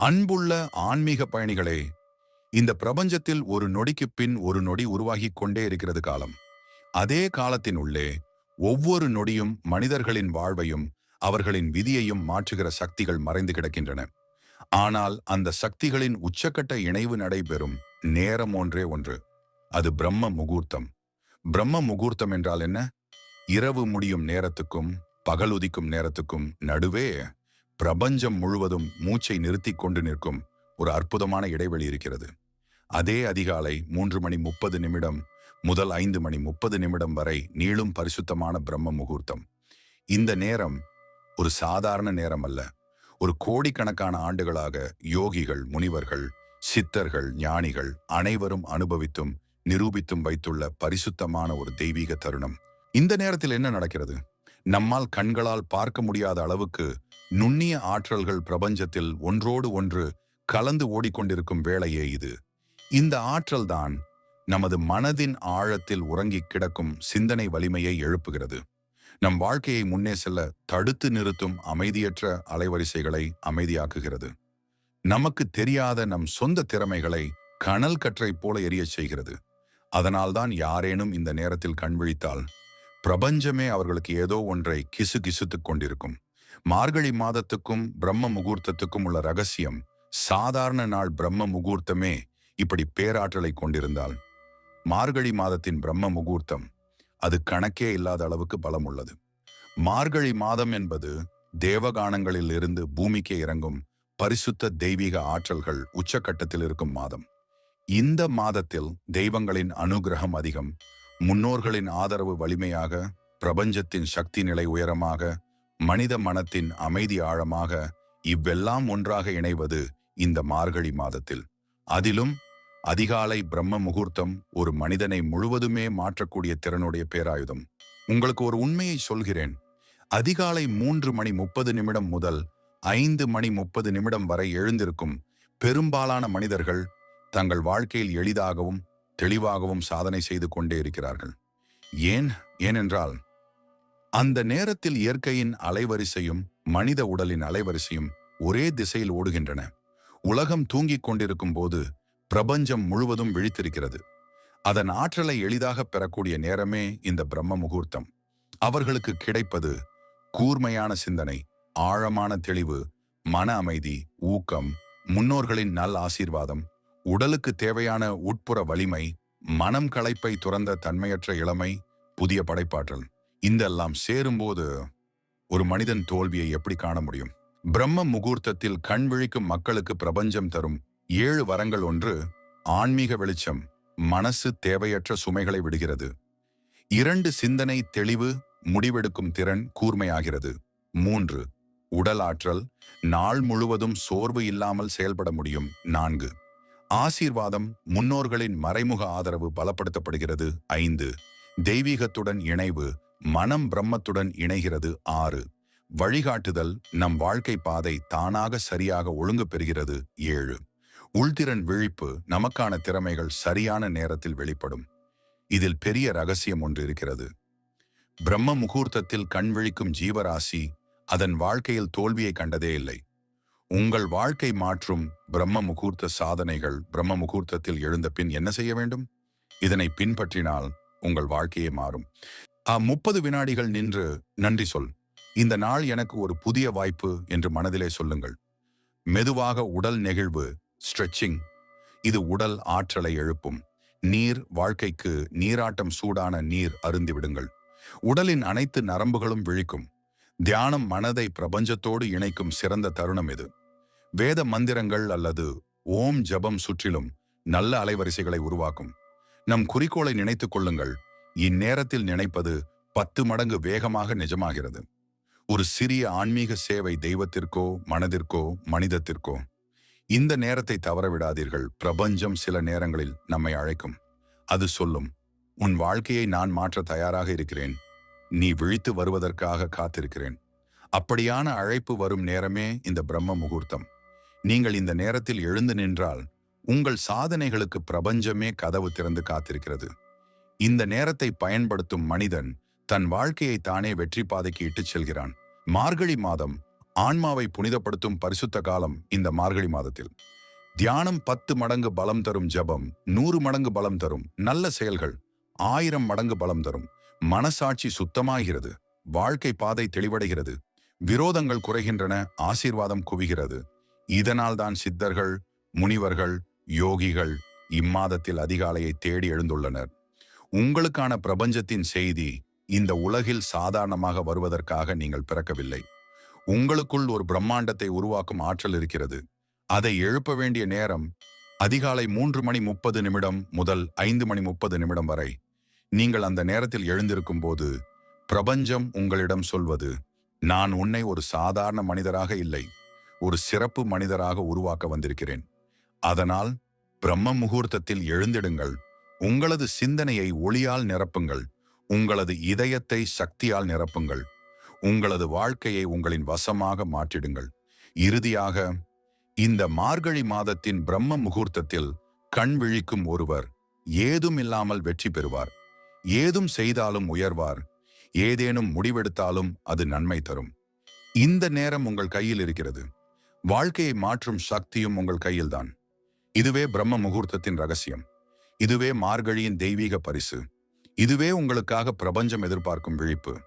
அன்புள்ள ஆன்மீக பயணிகளே இந்த பிரபஞ்சத்தில் ஒரு நொடிக்கு பின் ஒரு நொடி உருவாகிக் கொண்டே இருக்கிறது காலம். அதே காலத்தின் உள்ளே ஒவ்வொரு நொடியும் மனிதர்களின் வாழ்வையும் அவர்களின் விதியையும் மாற்றுகிற சக்திகள் மறைந்து கிடக்கின்றன. ஆனால் அந்த சக்திகளின் உச்சக்கட்ட இணைவு நடைபெறும் நேரம் ஒன்றே ஒன்று. அது பிரம்ம முகூர்த்தம். பிரம்ம முகூர்த்தம் என்றால் என்ன? இரவு முடியும் நேரத்துக்கும் பகல் உதிக்கும் நேரத்துக்கும் நடுவே பிரபஞ்சம் முழுவதும் மூச்சை நிறுத்திக் கொண்டு நிற்கும் ஒரு அற்புதமான இடைவெளி இருக்கிறது. அதே அதிகாலை மூன்று மணி முப்பது நிமிடம் முதல் ஐந்து மணி முப்பது நிமிடம் வரை நீளும் பரிசுத்தமான பிரம்ம முகூர்த்தம். இந்த நேரம் ஒரு சாதாரண நேரம் அல்ல. ஒரு கோடிக்கணக்கான ஆண்டுகளாக யோகிகள் முனிவர்கள் சித்தர்கள் ஞானிகள் அனைவரும் அனுபவித்தும் நிரூபித்தும் வைத்துள்ள பரிசுத்தமான ஒரு தெய்வீக தருணம். இந்த நேரத்தில் என்ன நடக்கிறது? நம்மால் கண்களால் பார்க்க முடியாத அளவுக்கு நுண்ணிய ஆற்றல்கள் பிரபஞ்சத்தில் ஒன்றோடு ஒன்று கலந்து ஓடிக்கொண்டிருக்கும் வேளையே இது. இந்த ஆற்றல்தான் நமது மனதின் ஆழத்தில் உறங்கிக் கிடக்கும் சிந்தனை வலிமையை எழுப்புகிறது. நம் வாழ்க்கையை முன்னே செல்ல தடுத்து நிறுத்தும் அமைதியற்ற அலைவரிசைகளை அமைதியாக்குகிறது. நமக்கு தெரியாத நம் சொந்த திறமைகளை கனல் கற்றை போல எரியச் செய்கிறது. அதனால்தான் யாரேனும் இந்த நேரத்தில் கண் விழித்தால் பிரபஞ்சமே அவர்களுக்கு ஏதோ ஒன்றை கிசு கிசுத்துக் கொண்டிருக்கும். மார்கழி மாதத்துக்கும் பிரம்ம முகூர்த்தத்துக்கும் உள்ள ரகசியம் சாதாரண நாள் பிரம்ம முகூர்த்தமே இப்படி பேராற்றலை கொண்டிருந்தால். மார்கழி மாதத்தின் பிரம்ம முகூர்த்தம் அது கணக்கே இல்லாத அளவுக்கு பலம் உள்ளது. மார்கழி மாதம் என்பது தேவகானங்களில் இருந்து பூமிக்கே இறங்கும் பரிசுத்த தெய்வீக ஆற்றல்கள் உச்சக்கட்டத்தில் இருக்கும் மாதம். இந்த மாதத்தில் தெய்வங்களின் அனுகிரகம் அதிகம் முன்னோர்களின் ஆதரவு வலிமையாக பிரபஞ்சத்தின் சக்தி நிலை உயரமாக மனித மனத்தின் அமைதி ஆழமாக இவ்வெல்லாம் ஒன்றாக இணைவது இந்த மார்கழி மாதத்தில். அதிலும் அதிகாலை பிரம்ம முகூர்த்தம் ஒரு மனிதனை முழுவதுமே மாற்றக்கூடிய திறனுடைய பேராயுதம். உங்களுக்கு ஒரு உண்மையை சொல்கிறேன். அதிகாலை மூன்று மணி முப்பது நிமிடம் முதல் ஐந்து மணி முப்பது நிமிடம் வரை எழுந்திருக்கும் பெரும்பாலான மனிதர்கள் தங்கள் வாழ்க்கையில் எளிதாகவும் தெளிவாகவும் சாதனை செய்து கொண்டே இருக்கிறார்கள். ஏன்? ஏனென்றால் அந்த நேரத்தில் இயற்கையின் அலைவரிசையும் மனித உடலின் அலைவரிசையும் ஒரே திசையில் ஓடுகின்றன. உலகம் தூங்கிக் கொண்டிருக்கும் போது பிரபஞ்சம் முழுவதும் விழித்திருக்கிறது. அதன் ஆற்றலை எளிதாக பெறக்கூடிய நேரமே இந்த பிரம்ம முகூர்த்தம். அவர்களுக்கு கிடைப்பது கூர்மையான சிந்தனை ஆழமான தெளிவு மன அமைதி ஊக்கம் முன்னோர்களின் நல் ஆசீர்வாதம் உடலுக்கு தேவையான உட்புற வலிமை மனம் களைப்பை துறந்த தன்மையற்ற இளமை புதிய படைப்பாற்றல். இந்தெல்லாம் சேரும்போது ஒரு மனிதன் தோல்வியை எப்படி காண முடியும்? பிரம்ம முகூர்த்தத்தில் கண் விழிக்கும் மக்களுக்கு பிரபஞ்சம் தரும் ஏழு வரங்கள் ஒன்று ஆன்மீக வெளிச்சம் மனசு தேவையற்ற சுமைகளை விடுகிறது. இரண்டு சிந்தனை தெளிவு முடிவெடுக்கும் திறன் கூர்மையாகிறது. மூன்று உடல் ஆற்றல் நாள் முழுவதும் சோர்வு இல்லாமல் செயல்பட முடியும். நான்கு ஆசீர்வாதம் முன்னோர்களின் மறைமுக ஆதரவு பலப்படுத்தப்படுகிறது. ஐந்து தெய்வீகத்துடன் இணைவு மனம் பிரம்மத்துடன் இணைகிறது. ஆறு. வழிகாட்டுதல் நம் வாழ்க்கை பாதை தானாக சரியாக ஒழுங்கு பெறுகிறது. ஏழு. உள்திறன் விழிப்பு நமக்கான திறமைகள் சரியான நேரத்தில் வெளிப்படும். இதில் பெரிய ரகசியம் ஒன்று இருக்கிறது. பிரம்ம முகூர்த்தத்தில் கண் விழிக்கும் ஜீவராசி அதன் வாழ்க்கையில் தோல்வியை கண்டதே இல்லை. உங்கள் வாழ்க்கை மாற்றும் பிரம்ம முகூர்த்த சாதனைகள் பிரம்ம முகூர்த்தத்தில் எழுந்த பின் என்ன செய்ய வேண்டும்? இதனை பின்பற்றினால் உங்கள் வாழ்க்கையே மாறும். முப்பது வினாடிகள் நின்று நன்றி சொல். இந்த நாள் எனக்கு ஒரு புதிய வாய்ப்பு என்று மனதிலே சொல்லுங்கள். மெதுவாக உடல் நெகிழ்வு ஸ்ட்ரெச்சிங் இது உடல் ஆற்றலை எழுப்பும். நீர் வாழ்க்கைக்கு நீராட்டம் சூடான நீர் அருந்திவிடுங்கள் உடலின் அனைத்து நரம்புகளும் விழிக்கும். தியானம் மனதை பிரபஞ்சத்தோடு இணைக்கும் சிறந்த தருணம் இது. வேத மந்திரங்கள் அல்லது ஓம் ஜபம் சுற்றிலும் நல்ல அலைவரிசைகளை உருவாக்கும். நம் குறிக்கோளை நினைத்துக் கொள்ளுங்கள். இந்நேரத்தில் நினைப்பது பத்து மடங்கு வேகமாக நிஜமாகிறது. ஒரு சிறிய ஆன்மீக சேவை தெய்வத்திற்கோ மனதிற்கோ மனிதத்திற்கோ இந்த நேரத்தை தவறவிடாதீர்கள். பிரபஞ்சம் சில நேரங்களில் நம்மை அழைக்கும். அது சொல்லும் உன் வாழ்க்கையை நான் மாற்ற தயாராக இருக்கிறேன். நீ விழித்து வருவதற்காக காத்திருக்கிறேன். அப்படியான அழைப்பு வரும் நேரமே இந்த பிரம்ம முகூர்த்தம். நீங்கள் இந்த நேரத்தில் எழுந்து நின்றால் உங்கள் சாதனைகளுக்கு பிரபஞ்சமே கதவு திறந்து காத்திருக்கிறது. இந்த நேரத்தை பயன்படுத்தும் மனிதன் தன் வாழ்க்கையை தானே வெற்றி பாதைக்கு இட்டுச் செல்கிறான். மார்கழி மாதம் ஆன்மாவை புனிதப்படுத்தும் பரிசுத்த காலம் இந்த மார்கழி மாதத்தில். தியானம் பத்து மடங்கு பலம் தரும் ஜெபம் நூறு மடங்கு பலம் தரும் நல்ல செயல்கள் ஆயிரம் மடங்கு பலம் தரும். மனசாட்சி சுத்தமாகிறது. வாழ்க்கை பாதை தெளிவடைகிறது. விரோதங்கள் குறைகின்றன ஆசீர்வாதம் குவிகிறது. இதனால்தான் சித்தர்கள் முனிவர்கள் யோகிகள் இம்மாதத்தில் அதிகாலையை தேடி எழுந்துள்ளனர். உங்களுக்கான பிரபஞ்சத்தின் செய்தி இந்த உலகில் சாதாரணமாக வருவதற்காக நீங்கள் பிறக்கவில்லை. உங்களுக்குள் ஒரு பிரம்மாண்டத்தை உருவாக்கும் ஆற்றல் இருக்கிறது. அதை எழுப்ப வேண்டிய நேரம் அதிகாலை மூன்று மணி முப்பது நிமிடம் முதல் ஐந்து மணி முப்பது நிமிடம் வரை. நீங்கள் அந்த நேரத்தில் எழுந்திருக்கும் போது பிரபஞ்சம் உங்களிடம் சொல்வது நான் உன்னை ஒரு சாதாரண மனிதராக இல்லை ஒரு சிறப்பு மனிதராக உருவாக்க வந்திருக்கிறேன். அதனால் பிரம்ம முகூர்த்தத்தில் எழுந்திடுங்கள். உங்களது சிந்தனையை ஒளியால் நிரப்புங்கள். உங்களது இதயத்தை சக்தியால் நிரப்புங்கள். உங்களது வாழ்க்கையை உங்களின் வசமாக மாற்றிடுங்கள். இறுதியாக இந்த மார்கழி மாதத்தின் பிரம்ம முகூர்த்தத்தில் கண் விழிக்கும் ஒருவர் ஏதும் இல்லாமல் வெற்றி பெறுவார். ஏதும் செய்தாலும் உயர்வார். ஏதேனும் முடிவெடுத்தாலும் அது நன்மை தரும். இந்த நேரம் உங்கள் கையில் இருக்கிறது. வாழ்க்கையை மாற்றும் சக்தியும் உங்கள் கையில்தான். இதுவே பிரம்ம முகூர்த்தத்தின் ரகசியம். இதுவே மார்கழியின் தெய்வீக பரிசு. இதுவே உங்களுக்காக பிரபஞ்சம் எதிர்பார்க்கும் விழிப்பு.